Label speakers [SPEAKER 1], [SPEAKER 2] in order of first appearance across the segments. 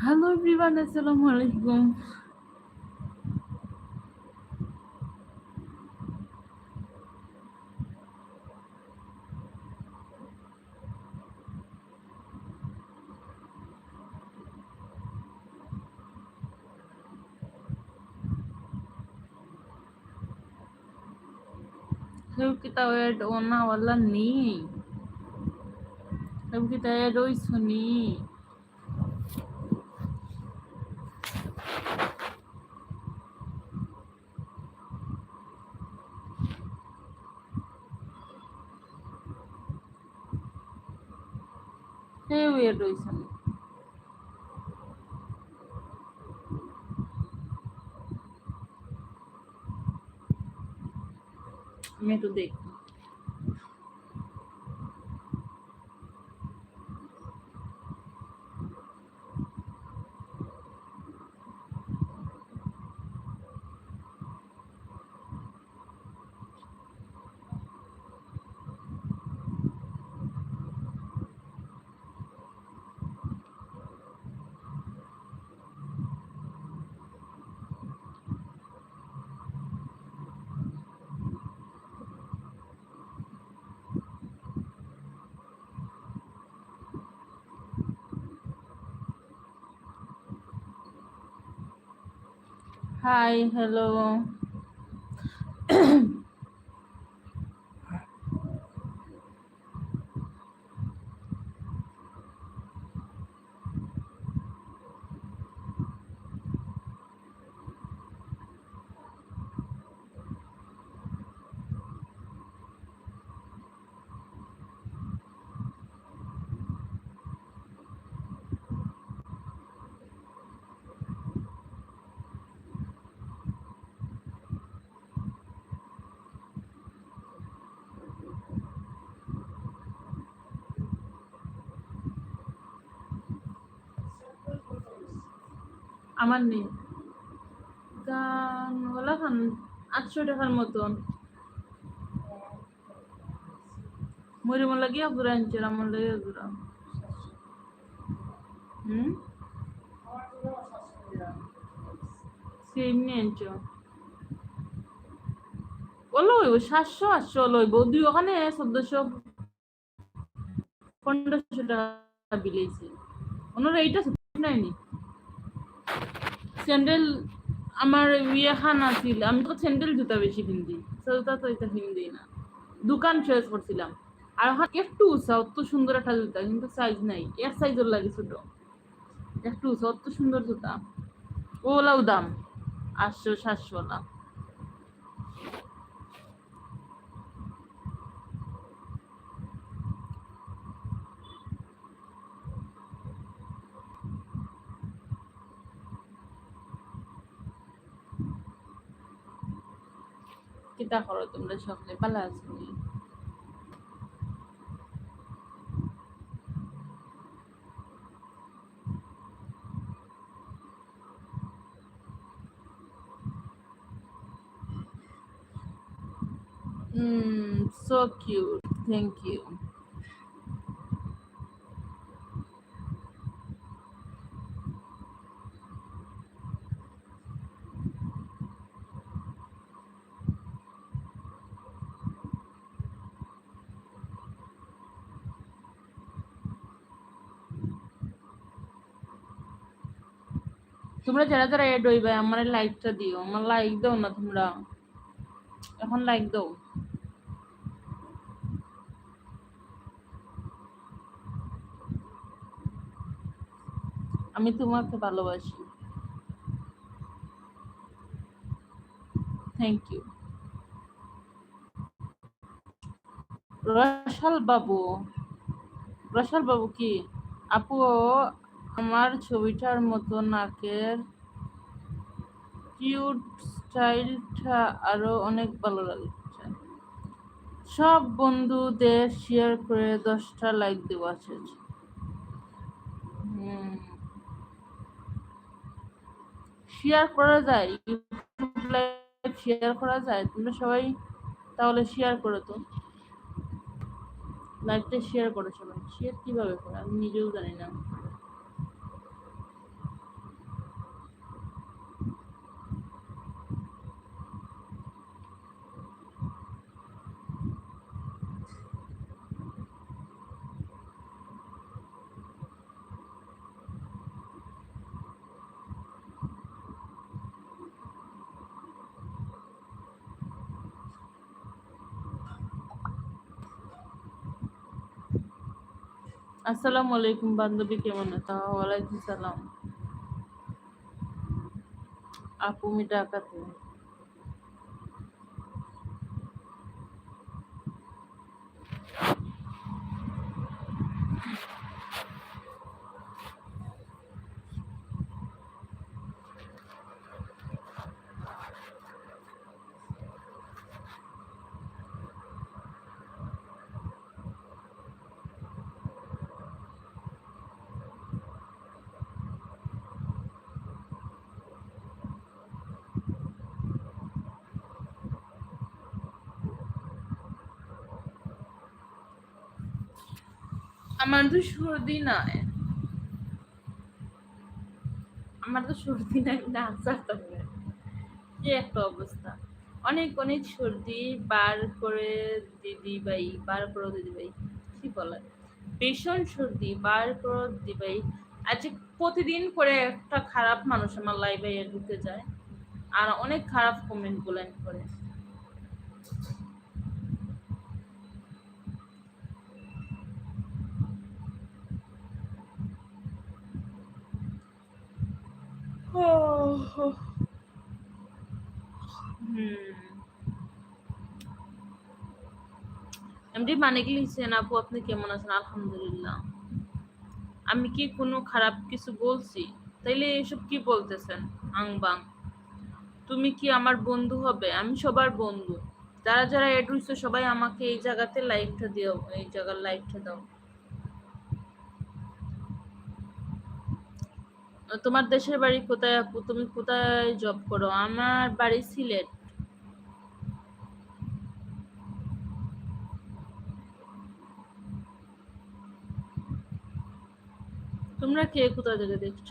[SPEAKER 1] Hello everyone আসসালামু আলাইকুম কেউ কি তাও এড ওনাওয়ালা নেই কেউ কি আমি একটু Hi, hello. আমার নেই। গান ওলা খান আটশো টাকার মতন। মরি মোলা গিয়া ঘুরে আনছিল আমার লাগে ঘুরা হুম? সাতশো, আটশো দুই ওখানে টাকা ওনারা এইটা নাইনি স্যান্ডেল আমার ইয়ে খানা ছিল আমি তো স্যান্ডেল জুতা বেশি কিনতি জুতা তো এটা কিনতেই না। দোকান চয়েস করছিলাম। আর এখন একটু উঁচা, অত সুন্দর একটা জুতা, কিন্তু সাইজ নাই, এক সাইজের লাগে ছোট। একটু উঁচা, অত সুন্দর জুতা। ওলাও দাম, আটশো, সাতশো ওলা কিতা করো তোমরা সকলে ভালো আছো? Mm, so cute. Thank you. তোমরা যারা যারা এড হইবে, আমার লাইকটা দিও। আমার লাইক দাও না তোমরা। এখন লাইক দাও। আমি তোমাকে ভালোবাসি। থ্যাংক ইউ রসাল বাবু। রসাল বাবু কি? আপু আমার ছবিটার মতো নাকের কিউট স্টাইলটা আরও অনেক ভালো লাগছে। সব বন্ধুদের শেয়ার করে দশটা লাইক দেওয়া আছে। শেয়ার করা যায় ইউটিউব লাইভ শেয়ার করা যায়, তোমরা সবাই তাহলে শেয়ার করো তো। লাইভটা শেয়ার করো সবাই। শেয়ার কীভাবে করে? আমি নিজেও জানি না। আসসালামু আলাইকুম বান্ধবী কেমন আছো? ওয়ালাইকুম সালাম। আপু আমি ঢাকাতে। আমার তো সর্দি নাই। আমার তো সর্দি নাই তবে কি একটা অবস্থা। অনেক অনেক সর্দি, বার করে দিদি ভাই, বার করে দিদি ভাই, কি বলে ভীষণ সর্দি, বার করে দিদি ভাই। আজকে প্রতিদিন করে একটা খারাপ মানুষ আমার লাইভে ঢুকে যায়। আর অনেক খারাপ কমেন্ট গুলেন করে হুম এমডি মানে কি লিখছেন, আপু, আপনি কেমন আছেন? আলহামদুলিল্লাহ। আমি কি কোনো খারাপ কিছু বলছি? তাইলে এসব কি বলতেছেন? আং বাং। তুমি কি আমার বন্ধু হবে? আমি সবার বন্ধু। যারা যারা এড সবাই আমাকে এই জায়গাতে লাইভটা দিও, এই জায়গার লাইভটা দাও। তোমার দেশের বাড়ি কোথায় আপু? তুমি কোথায় জব করো? আমার বাড়ি সিলেট। তোমরা কে কোথা থেকে দেখছ?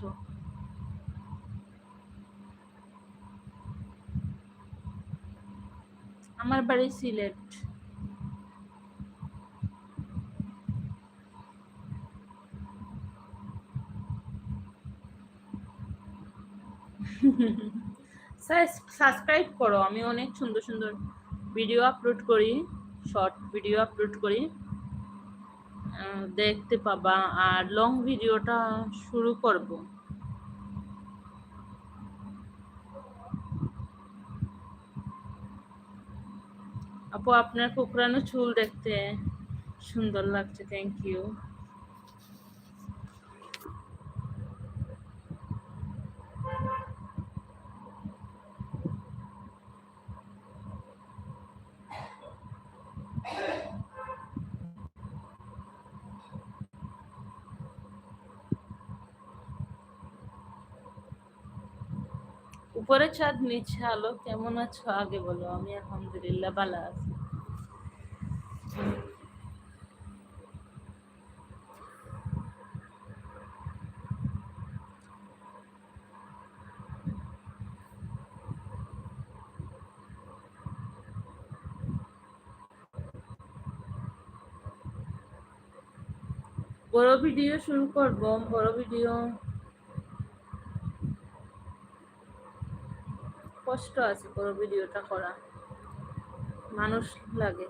[SPEAKER 1] আমার বাড়ি সিলেট। সাবস্ক্রাইব করো। আমি অনেক সুন্দর সুন্দর ভিডিও আপলোড করি শর্ট ভিডিও আপলোড করি। দেখতে পাবা। আর লং ভিডিওটা শুরু করব। আপু, আপনার কুকরানো চুল দেখতে সুন্দর লাগছে। থ্যাংক ইউ উপরে চাঁদ নিচে আলো, কেমন আছো? আগে বলো, আমি আলহামদুলিল্লাহ ভালো আছি। বড় ভিডিও শুরু করব, বড় ভিডিও কষ্ট আছে পুরো ভিডিওটা করা। মানুষ লাগে।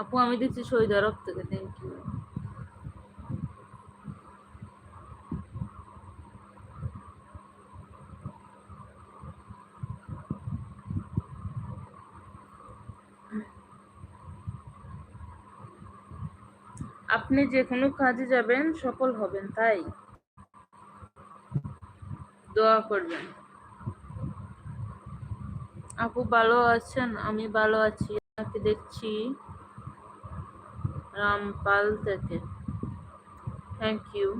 [SPEAKER 1] আপু, আমি দেখছি সৌদি আরব থেকে থ্যাংক ইউ আপনি যে কোনো কাজে যাবেন, সফল হবেন, তাই? দোয়া করবেন। আপু ভালো আছেন? আমি ভালো আছি। আপনাকে দেখছি রামপাল থেকে। থ্যাংক ইউ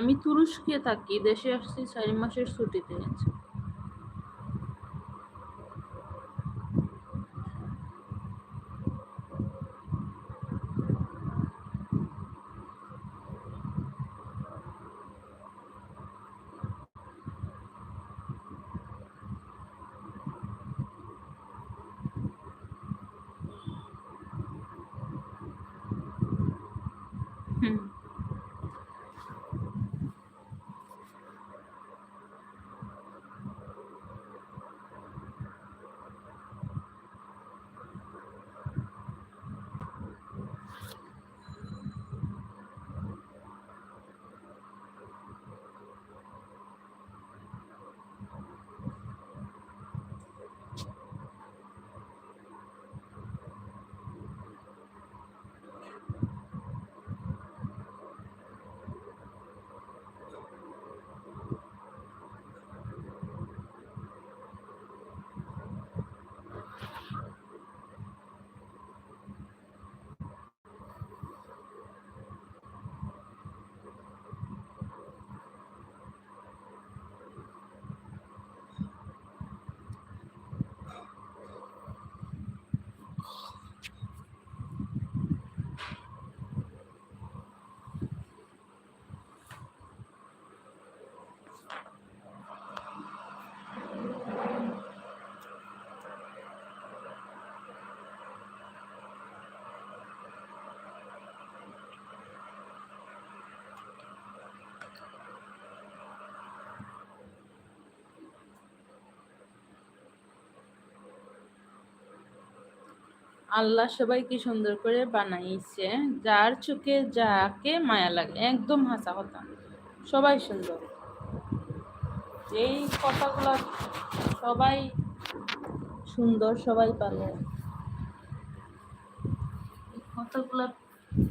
[SPEAKER 1] আমি তুরস্কে থাকি দেশে আসছি চারি মাসের ছুটিতে আল্লাহ সবাইকে সুন্দর করে বানাইছে। যার চোখে যাকে মায়া লাগে, একদম হাসা কথা সবাই সুন্দর। এই কথাগুলো সবাই সুন্দর, সবাই পালে কথাগুলো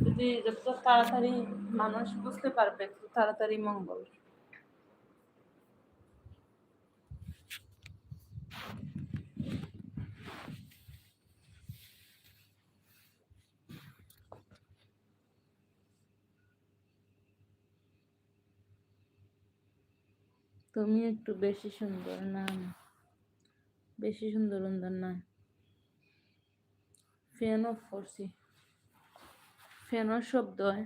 [SPEAKER 1] যদি যত তাড়াতাড়ি মানুষ বুঝতে পারবে তাড়াতাড়ি মঙ্গল। তুমি একটু বেশি সুন্দর না। বেশি সুন্দর সুন্দর না ফ্যানও করছি। ফ্যানের শব্দ হয়।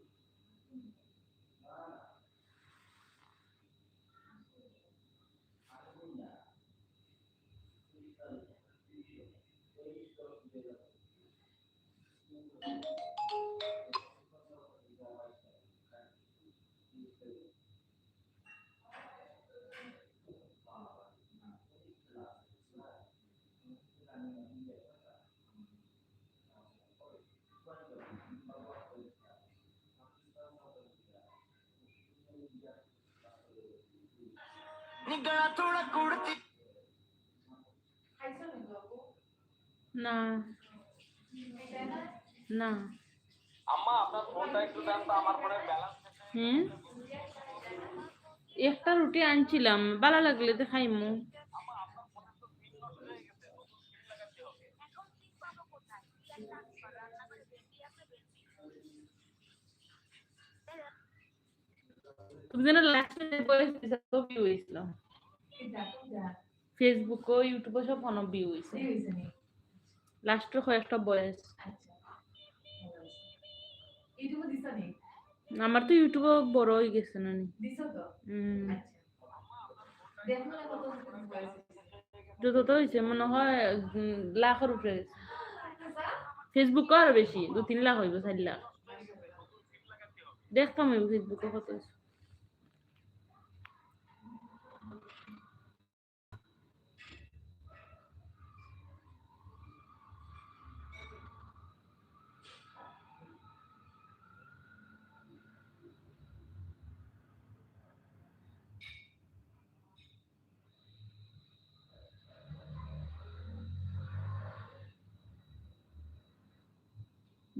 [SPEAKER 2] निगळा थोडा कुडती
[SPEAKER 1] না। না।
[SPEAKER 2] আম্মা আপনার ফোনটা একটু দেন তো আমার ফোনের ব্যালেন্স
[SPEAKER 1] হুম? একটা রুটি আনছিলাম ভালো লাগলে তো খাইমু। তুমি যেন লাস্টে ভিউ হয়েছিল। ফেসবুক ও ইউটিউব সব অনেক ভিউ হয়েছে। লাস্টের কয়েকটা বয়স আমার তো ইউটিউব বড় হয়ে গেছে না।
[SPEAKER 3] দিছ তো? আচ্ছা।
[SPEAKER 1] যত তো হয়েছে। মনে হয় লাখের উপরে ফেসবুক আরও বেশি দু তিন লাখ হইব চার লাখ। দেখতাম ফেসবুকে কত হয়েছে।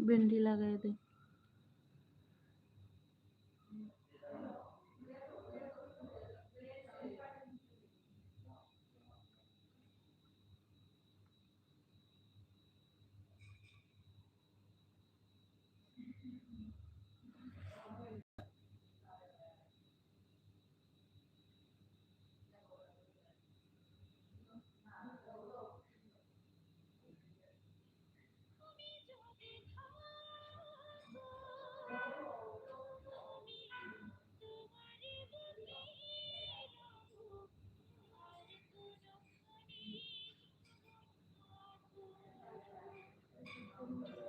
[SPEAKER 2] भिंडी लगाए थे।
[SPEAKER 4] Thank you.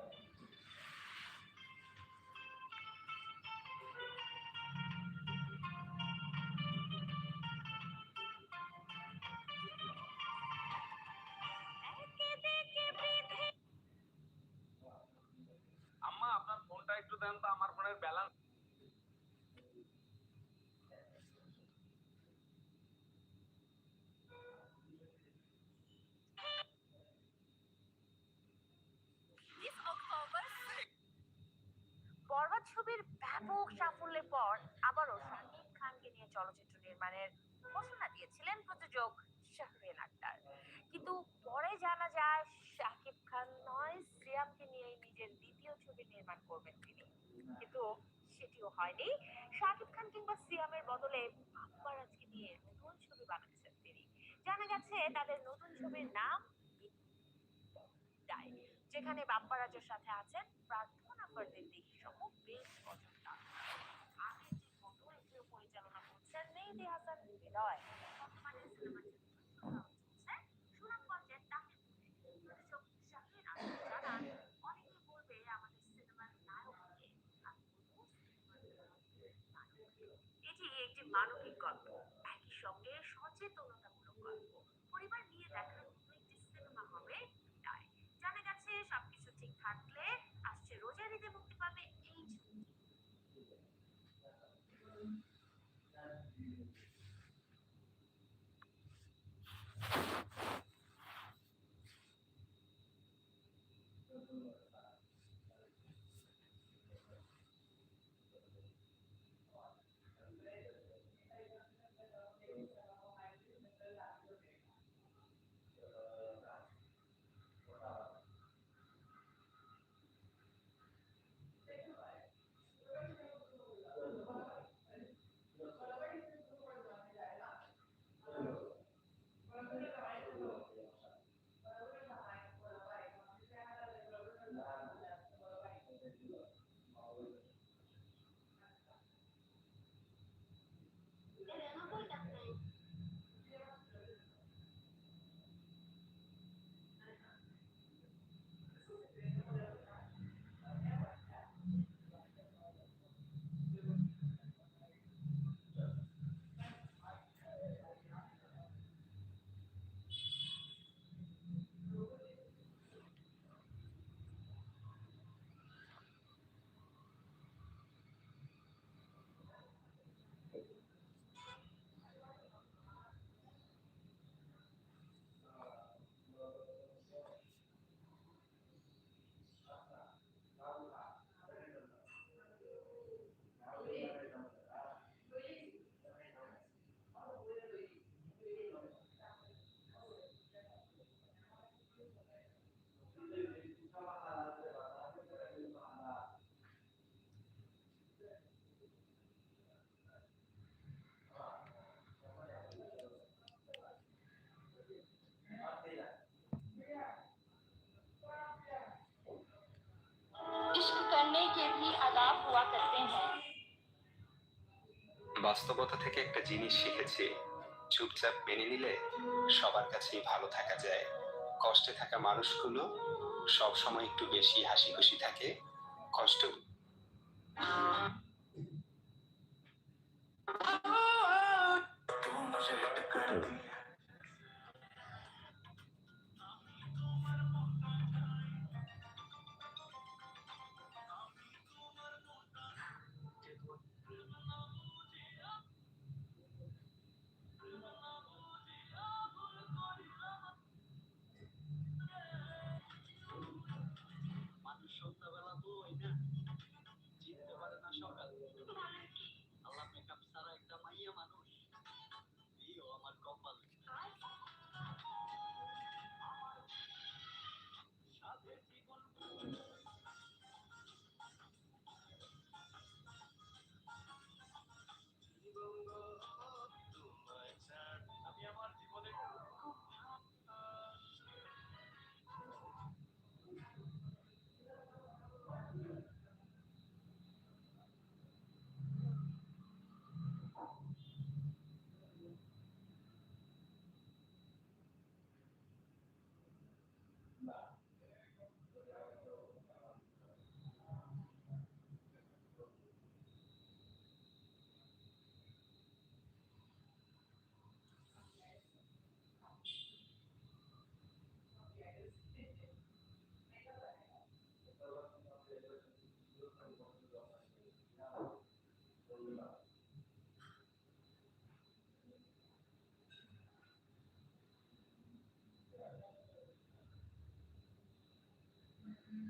[SPEAKER 4] ব্যাপক সাফল্যের পর আবারও শাকিব খানকে নিয়ে চলচ্চিত্র নির্মাণের ঘোষণা দিয়েছিলেন প্রযোজক শাহরিয়ার আক্তার। কিন্তু পরে জানা যায়, শাকিব খান নয় সিয়ামকে নিয়ে নিজের দ্বিতীয় ছবি নির্মাণ করবেন তিনি। কিন্তু সেটিও হয়নি। শাকিব খান কিংবা সিয়ামের বদলে বাপ্পারাজকে নিয়ে নতুন ছবি বানাচ্ছেন তিনি। জানা গেছে, তাদের নতুন ছবির নাম যেখানে বাপ্পারাজের সাথে আছেন প্রার্থনা ফরদিন্দি সহ বেশ কজন এটি একটি মানবিক গল্প একই সঙ্গে সচেতনতামূলক গল্প পরিবার নিয়ে দেখার মতো একটি সিনেমা হবে তাই জানা গেছে সবকিছু ঠিক থাকলে আসছে
[SPEAKER 5] বাস্তবতা থেকে একটা জিনিস শিখেছি। চুপচাপ মেনে নিলে সবার কাছেই ভালো থাকা যায়। কষ্টে থাকা মানুষগুলো সব সময় একটু বেশি হাসি খুশি থাকে। কষ্ট।
[SPEAKER 2] মানুষ